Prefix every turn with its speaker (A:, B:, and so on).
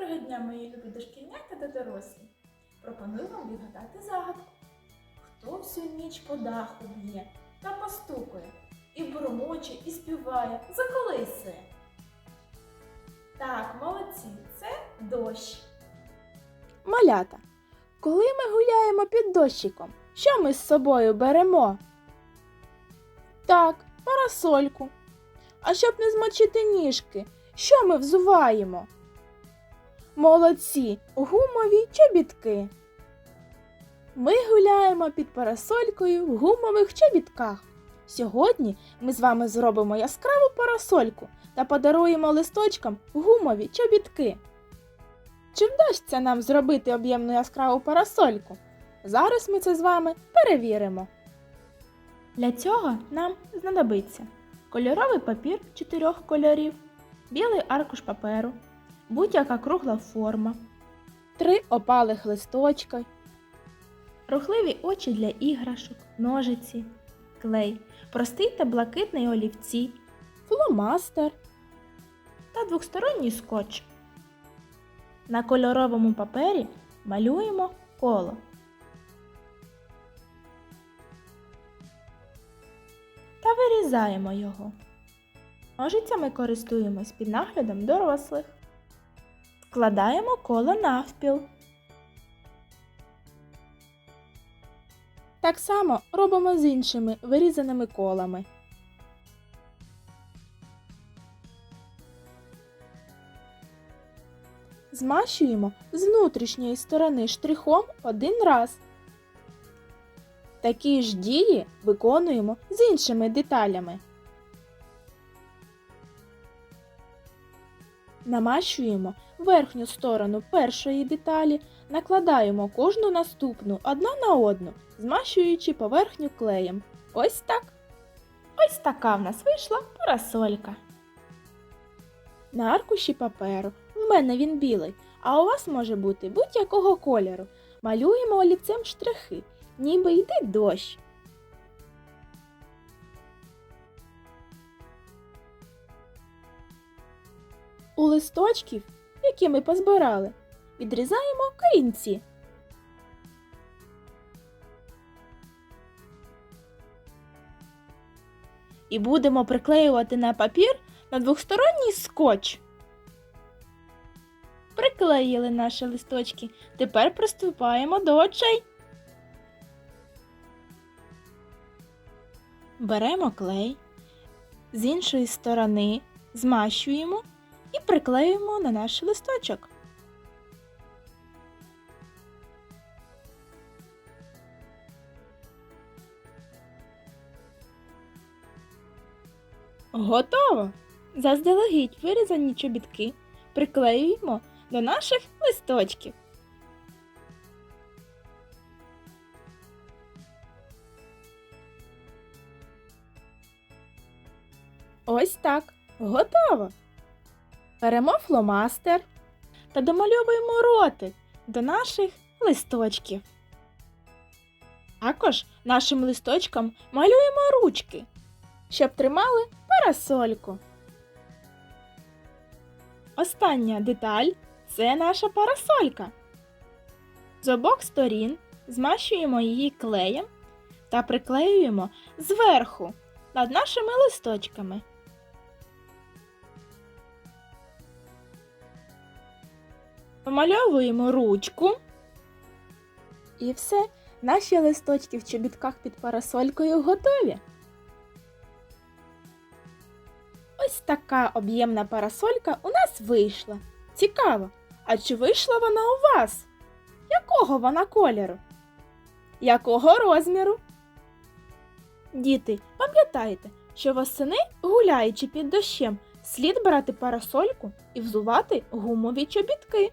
A: Доброго дня, мої любі дошкільнята та дорослі. Пропоную вам відгадати загадку. Хто всю ніч по даху б'є та постукає, і бурмоче, і співає, заколисує. Так, молодці, це дощ.
B: Малята, коли ми гуляємо під дощиком, що ми з собою беремо? Так, парасольку. А щоб не змочити ніжки, що ми взуваємо? Молодці, гумові чобітки. Ми гуляємо під парасолькою в гумових чобітках. Сьогодні ми з вами зробимо яскраву парасольку та подаруємо листочкам гумові чобітки. Чи вдасться нам зробити об'ємну яскраву парасольку? Зараз ми це з вами перевіримо. Для цього нам знадобиться кольоровий папір чотирьох кольорів, білий аркуш паперу, будь-яка кругла форма, три опалих листочка, рухливі очі для іграшок, ножиці, клей, простий та блакитний олівці, фломастер та двосторонній скотч. На кольоровому папері малюємо коло. Та вирізаємо його. Ножицями користуємось під наглядом дорослих. Складаємо коло навпіл. Так само робимо з іншими вирізаними колами. Змащуємо з внутрішньої сторони штрихом один раз. Такі ж дії виконуємо з іншими деталями. Намащуємо верхню сторону першої деталі, накладаємо кожну наступну одна на одну, змащуючи поверхню клеєм. Ось так. Ось така в нас вийшла парасолька. На аркуші паперу в мене він білий, а у вас може бути будь-якого кольору. Малюємо олівцем штрихи, ніби йде дощ. У листочків, які ми позбирали, відрізаємо корінці. І будемо приклеювати на папір на двосторонній скотч. Приклеїли наші листочки. Тепер приступаємо до очей. Беремо клей, з іншої сторони змащуємо і приклеюємо на наш листочок. Готово! Заздалегідь вирізані чобітки приклеюємо до наших листочків. Ось так. Готово. Беремо фломастер та домальовуємо ротик до наших листочків. Також нашим листочкам малюємо ручки, щоб тримали парасольку. Остання деталь це наша парасолька. З обох сторін змащуємо її клеєм та приклеюємо зверху над нашими листочками. Помальовуємо ручку. І все, наші листочки в чобітках під парасолькою готові. Ось така об'ємна парасолька у нас вийшла. Цікаво, а чи вийшла вона у вас? Якого вона кольору? Якого розміру? Діти, пам'ятайте, що восени, гуляючи під дощем, слід брати парасольку і взувати гумові чобітки.